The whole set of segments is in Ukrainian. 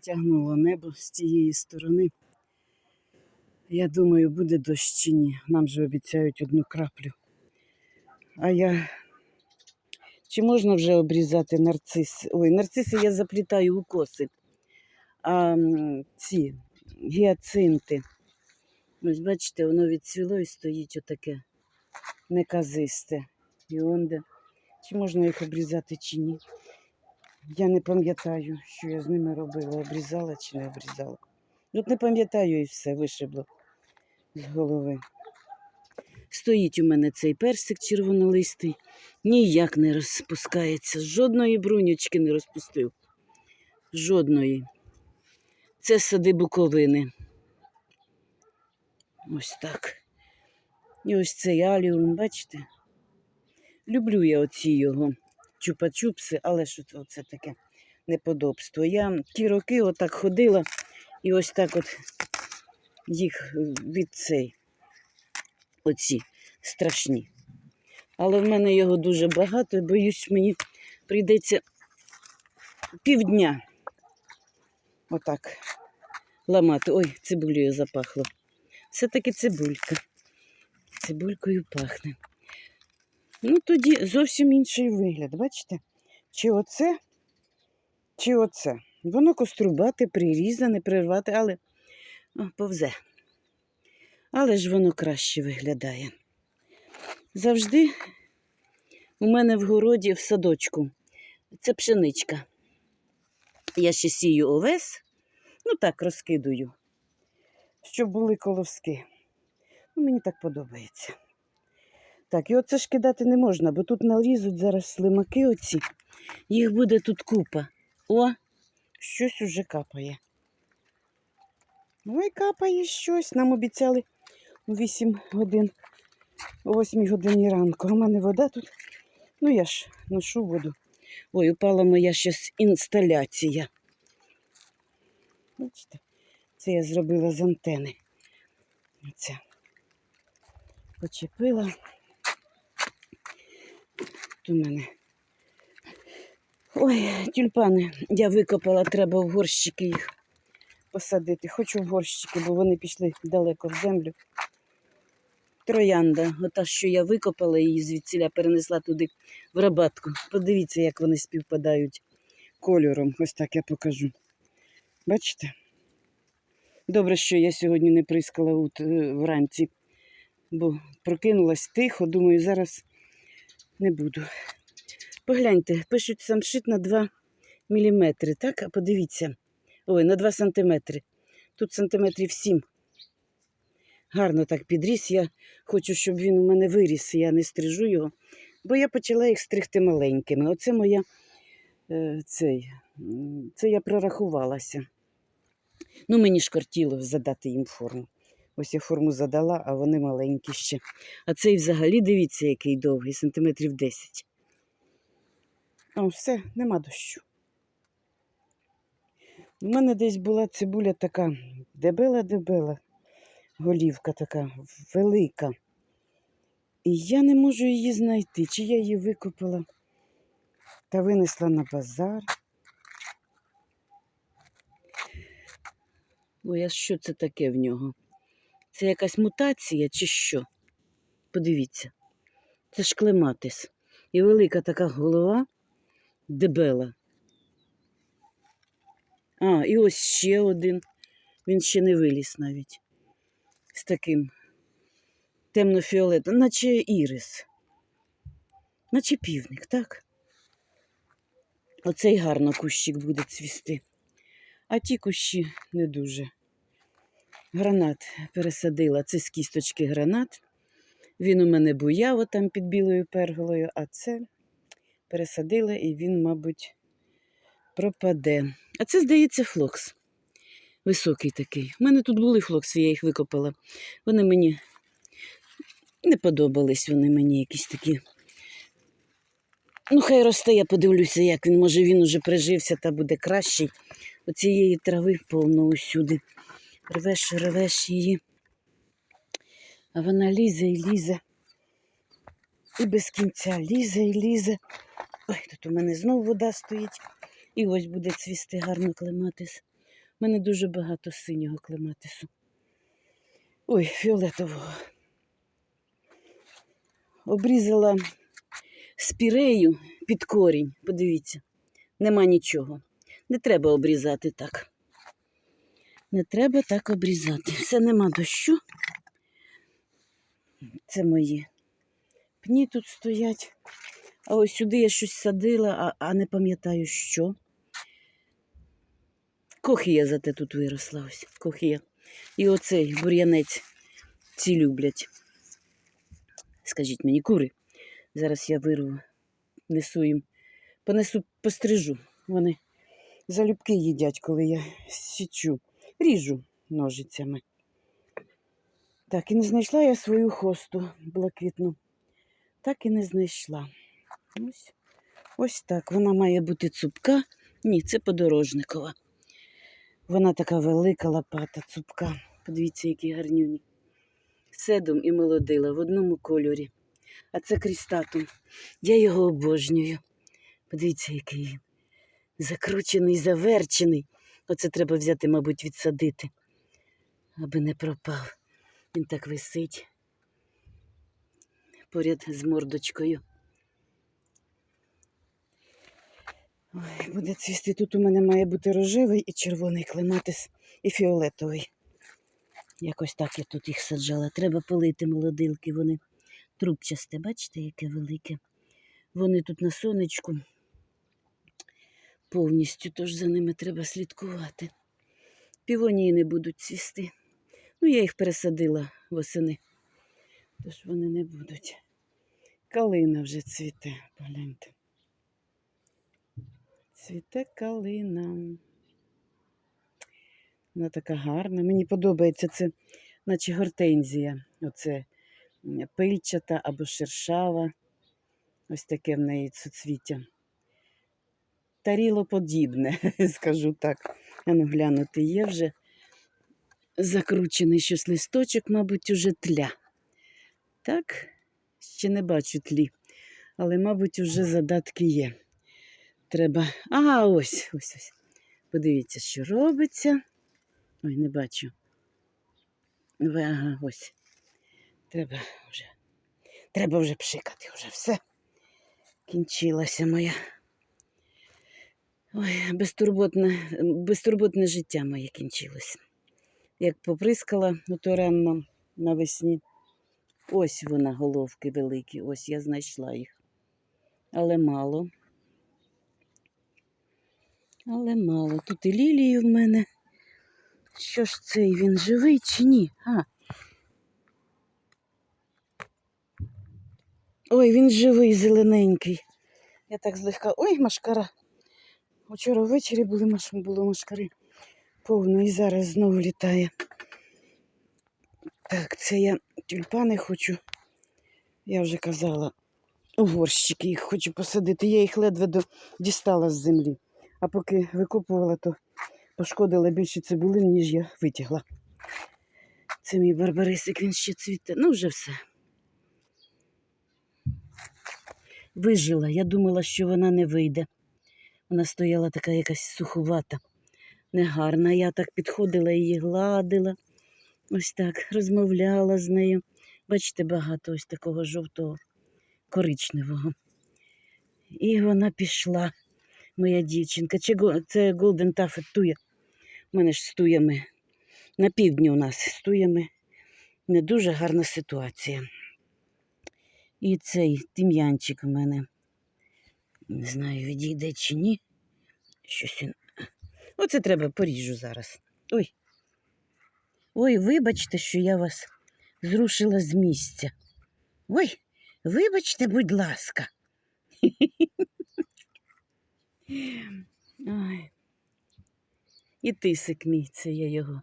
Потягнуло небо з цієї сторони. Я думаю, буде дощ чи ні. Нам же обіцяють одну краплю. А я. Чи можна вже обрізати нарцис? Ой, нарциси я заплітаю у коси. А ці гіацинти. Ось бачите, воно відцвіло і стоїть отаке неказисте. І онде. Чи можна їх обрізати, чи ні? Я не пам'ятаю, що я з ними робила, обрізала чи не обрізала. От не пам'ятаю і все вишибло з голови. Стоїть у мене цей персик червонолистий, ніяк не розпускається, жодної брунючки не розпустив. Жодної. Це сади буковини. Ось так. І ось цей аліум, бачите? Люблю я оці його чупа-чупси, але що це таке неподобство. Я ті роки отак ходила і ось так от їх від цей, оці страшні. Але в мене його дуже багато, боюсь, мені прийдеться півдня отак ламати. Ой, цибулею запахло. Все-таки цибулька. Цибулькою пахне. Ну, тоді зовсім інший вигляд, бачите? Чи оце, чи оце. Воно кострубате, прирізане, прирвате, але о, повзе. Але ж воно краще виглядає. Завжди у мене в городі в садочку це пшеничка. Я ще сію овес, ну так розкидую, щоб були колоски. Ну, мені так подобається. Так, і оце ж кидати не можна, бо тут налізуть зараз слимаки оці. Їх буде тут купа. О, щось уже капає. Ой, капає щось. Нам обіцяли у 8 годин, о 8 годині ранку. А в мене вода тут. Ну, я ж ношу воду. Ой, упала моя щось інсталяція. Бачите, це я зробила з антени. Оце. Почепила. Тут у мене. Ой, тюльпани. Я викопала, треба в горщики їх посадити. Хочу в горщики, бо вони пішли далеко в землю. Троянда, ота, що я викопала її звідсіля перенесла туди в рабатку. Подивіться, як вони співпадають кольором. Ось так я покажу. Бачите? Добре, що я сьогодні не прискала е, вранці, бо прокинулась тихо, думаю, зараз не буду. Погляньте, пишуть самшит на 2 мм, так? А подивіться. Ой, на 2 сантиметри. Тут сантиметрів 7. Гарно так підріс. Я хочу, щоб він у мене виріс. Я не стрижу його, бо я почала їх стригти маленькими. Оце моя е, цей, це я прорахувалася. Ну, мені ж кортіло задати їм форму. Ось я форму задала, а вони маленькі ще. А цей взагалі, дивіться, який довгий, сантиметрів 10. О, все, нема дощу. У мене десь була цибуля така дебела-дебела, голівка така велика. І я не можу її знайти, чи я її викопала та винесла на базар. Ой, а що це таке в нього? Це якась мутація чи що? Подивіться. Це ж клематис. І велика така голова дебела. А, і ось ще один. Він ще не виліз навіть. З таким темно-фіолетом, наче ірис. Наче півник, так? Оцей гарно кущик буде цвісти. А ті кущі не дуже. Гранат пересадила. Це з кісточки гранат. Він у мене буяв там під білою перголою, а це пересадила і він, мабуть, пропаде. А це, здається, флокс. Високий такий. У мене тут були флокси, я їх викопала. Вони мені не подобались, вони мені якісь такі. Ну, хай росте, я подивлюся, як він, може, він уже прижився та буде кращий. Оцієї трави повно усюди. Рвеш, рвеш її. А вона лізе і лізе. І без кінця лізе і лізе. Ой, тут у мене знову вода стоїть. І ось буде цвісти гарно клематис. У мене дуже багато синього клематису. Ой, фіолетового. Обрізала спірею під корінь. Подивіться, нема нічого. Не треба обрізати так. Не треба так обрізати. Все нема дощу. Це мої пні тут стоять. А ось сюди я щось садила, а, а не пам'ятаю що. Кохія зате тут виросла ось. Кохія. І оцей бур'янець ці люблять. Скажіть мені, кури. Зараз я вирву, несу їм, понесу, пострижу. Вони залюбки їдять, коли я січу, ріжу ножицями. Так, і не знайшла я свою хосту блакитну. Так і не знайшла. Ось, ось так. Вона має бути цупка. Ні, це подорожникова. Вона така велика лопата, цупка. Подивіться, які гарнюні. Седом і молодила в одному кольорі. А це крістатум. Я його обожнюю. Подивіться, який він. Закручений, заверчений. Оце треба взяти, мабуть, відсадити, аби не пропав. Він так висить поряд з мордочкою. Ой, буде цвісти. Тут у мене має бути рожевий і червоний клематис, і фіолетовий. Якось так я тут їх саджала. Треба полити молодилки, вони трубчасте, бачите, яке велике. Вони тут на сонечку повністю, тож за ними треба слідкувати. Півонії не будуть цвісти. Ну, я їх пересадила восени, тож вони не будуть. Калина вже цвіте, погляньте. Цвіте калина. Вона така гарна. Мені подобається це, наче гортензія. Оце пильчата або шершава. Ось таке в неї суцвіття. Тарілоподібне, скажу так. А ну глянути, є вже закручений щось листочок, мабуть, уже тля. Так, ще не бачу тлі, але, мабуть, уже задатки є. Треба. А, ось, ось, ось. Подивіться, що робиться. Ой, не бачу. Ага, ось. Треба вже. Треба вже пшикати, вже все. Кінчилася моя. Ой, безтурботне, безтурботне життя моє кінчилось. Як поприскала ото рано навесні. Ось вона, головки великі, ось я знайшла їх. Але мало. Але мало. Тут і лілії в мене. Що ж цей, він живий чи ні? А. Ой, він живий, зелененький. Я так злегка. Ой, машкара. Вчора ввечері були маш... було машкари повно і зараз знову літає. Так, це я тюльпани хочу. Я вже казала, у горщики їх хочу посадити. Я їх ледве до... дістала з землі. А поки викопувала, то пошкодила більше цибулин, ніж я витягла. Це мій барбарисик, він ще цвіте. Ну, вже все. Вижила. Я думала, що вона не вийде. Вона стояла така якась суховата, негарна. Я так підходила її гладила, ось так розмовляла з нею. Бачите, багато ось такого жовтого коричневого. І вона пішла, моя дівчинка. Чи це Golden Taffet туя. У мене ж з туями. На півдні у нас з туями не дуже гарна ситуація. І цей тим'янчик у мене. Не знаю, відійде чи ні. Щось. Оце треба поріжу зараз. Ой. Ой, вибачте, що я вас зрушила з місця. Ой, вибачте, будь ласка. Ой. І тисик мій, це я його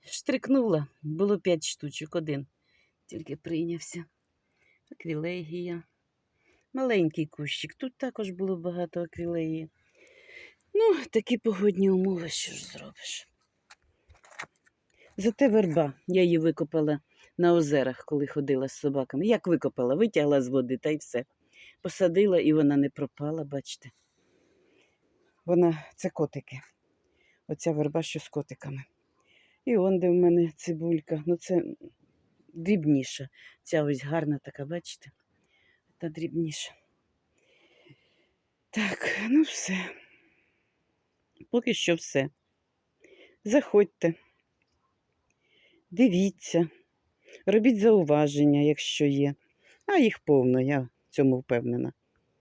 штрикнула. Було п'ять штучок, один. Тільки прийнявся. Аквілегія. Маленький кущик. Тут також було багато аквілеї. Ну, такі погодні умови, що ж зробиш. Зате верба. Я її викопала на озерах, коли ходила з собаками. Як викопала, витягла з води та й все. Посадила і вона не пропала, бачите. Вона це котики. Оця верба, що з котиками. І он де в мене цибулька. Ну це дрібніша. Ця ось гарна така, бачите? Та дрібніше. Так, ну все. Поки що все. Заходьте, дивіться, робіть зауваження, якщо є. А їх повно, я в цьому впевнена.